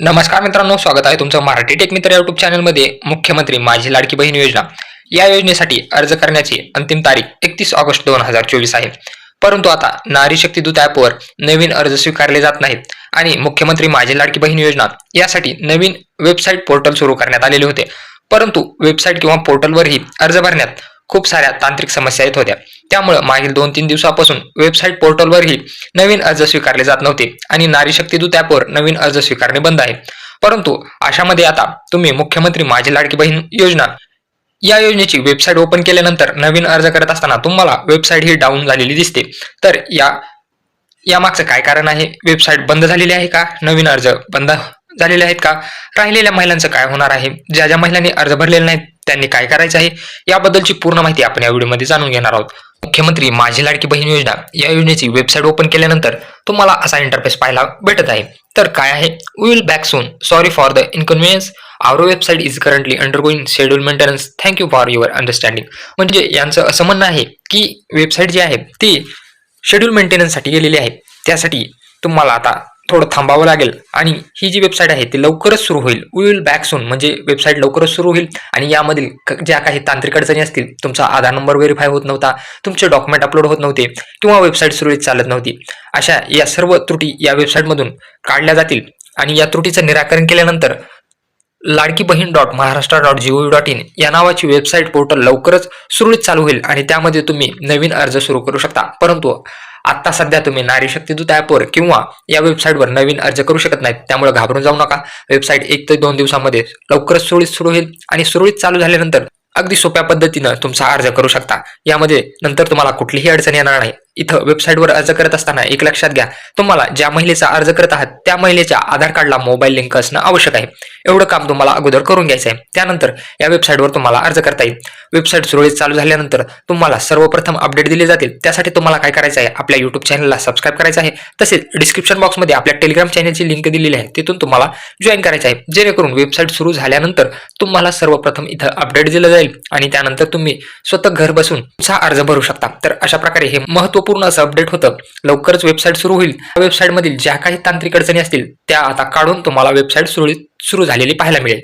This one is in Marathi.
नमस्कार मित्रांनो स्वागत आहे तुमचं मराठी टेक मित्र युट्यूब चॅनलमध्ये मुख्यमंत्री माझी लाडकी बहीण योजना. या योजनेसाठी अर्ज करण्याची अंतिम तारीख एकतीस ऑगस्ट दोन हजार चोवीस आहे. परंतु आता नारी शक्ती दूत ॲपवर नवीन अर्ज स्वीकारले जात नाहीत. आणि मुख्यमंत्री माझी लाडकी बहीण योजना यासाठी नवीन वेबसाईट पोर्टल सुरू करण्यात आलेले होते. परंतु वेबसाईट किंवा पोर्टलवरही अर्ज भरण्यात खूप साऱ्या तांत्रिक समस्या येत होत्या. त्यामुळे मागील दोन तीन दिवसापासून वेबसाईट पोर्टलवरही नवीन अर्ज स्वीकारले जात नव्हते आणि नारी शक्ती दूत ॲपवर नवीन अर्ज स्वीकारणे बंद आहे. परंतु अशामध्ये आता तुम्ही मुख्यमंत्री माझी लाडकी बहीण योजना या योजनेची वेबसाईट ओपन केल्यानंतर नवीन अर्ज करत असताना तुम्हाला वेबसाईट ही डाऊन झालेली दिसते. तर या यामागचं काय कारण आहे? वेबसाईट बंद झालेली आहे का? नवीन अर्ज बंद झालेले आहेत का? राहिलेल्या महिलांचं काय होणार आहे? ज्या ज्या महिलांनी अर्ज भरलेले नाहीत त्यांनी काय करायचं आहे? याबद्दलची पूर्ण माहिती आपण या व्हिडिओमध्ये जाणून घेणार आहोत. मुख्यमंत्री माझी लाडकी बहीण योजना या योजनेची वेबसाईट ओपन केल्यानंतर तुम्हाला असा इंटरफेस पाहायला भेटत आहे. तर काय आहे? Will back soon sorry for the inconvenience our website is currently undergoing schedule maintenance thank you for your understanding म्हणजे यांचं असं म्हणणं आहे की वेबसाईट जी आहे ती शेड्यूल मेंटेनन्ससाठी गेलेली आहे. त्यासाठी तुम्हाला आता थोडं थांबावं लागेल. आणि ही जी वेबसाईट आहे ती लवकरच सुरू होईल. विल बॅक सून म्हणजे वेबसाईट लवकरच सुरू होईल. आणि यामधील ज्या काही तांत्रिक अडचणी असतील तुमचा आधार नंबर व्हेरीफाय होत नव्हता तुमचे डॉक्युमेंट अपलोड होत नव्हते किंवा वेबसाईट सुरळीत चालत नव्हती अशा या सर्व त्रुटी या वेबसाईटमधून काढल्या जातील. आणि या त्रुटीचं निराकरण केल्यानंतर Ladki Bahin dot Maharashtra dot G O V dot in या नावाची वेबसाईट पोर्टल लवकरच सुरळीत चालू होईल. आणि त्यामध्ये तुम्ही नवीन अर्ज सुरू करू शकता. परंतु आता सध्या तुम्ही नारी शक्ती दूत ॲपवर किंवा या वेबसाईटवर नवीन अर्ज करू शकत नाहीत. त्यामुळे घाबरून जाऊ नका. वेबसाईट एक ते दोन दिवसामध्ये लवकरच सुरळीत सुरू होईल आणि सुरळीत चालू झाल्यानंतर अगदी सोप्या पद्धतीनं तुमचा अर्ज करू शकता. यामध्ये नंतर तुम्हाला कुठलीही अडचण येणार नाही. इथं वेबसाईटवर अर्ज करत असताना एक लक्षात घ्या. तुम्हाला ज्या महिलेचा अर्ज करत आहात त्या महिलेच्या आधार कार्डला मोबाईल लिंक असणं आवश्यक आहे. एवढं काम तुम्हाला अगोदर करून घ्यायचं आहे त्यानंतर या वेबसाईटवर तुम्हाला अर्ज करता येईल. वेबसाईट सुरळीत चालू झाल्यानंतर तुम्हाला सर्वप्रथम अपडेट दिले जातील. त्यासाठी तुम्हाला काय करायचं आहे? आपल्या युट्यूब चॅनलला सबस्क्राईब करायचं आहे. तसेच डिस्क्रिप्शन बॉक्समध्ये आपल्या टेलिग्राम चॅनलची लिंक दिलेली आहे. तिथून तुम्हाला जॉईन करायचं आहे. जेणेकरून वेबसाईट सुरू झाल्यानंतर तुम्हाला सर्वप्रथम इथं अपडेट दिलं जाईल. आणि त्यानंतर तुम्ही स्वतः घर बसून अर्ज भरू शकता. तर अशा प्रकारे हे महत्त्वपूर्ण असं अपडेट होतं. लवकरच वेबसाईट सुरू होईल. वेबसाईटमधील ज्या काही तांत्रिक अडचणी असतील त्या आता काढून तुम्हाला वेबसाईट सुरळीत सुरू झालेली पाहायला मिळेल.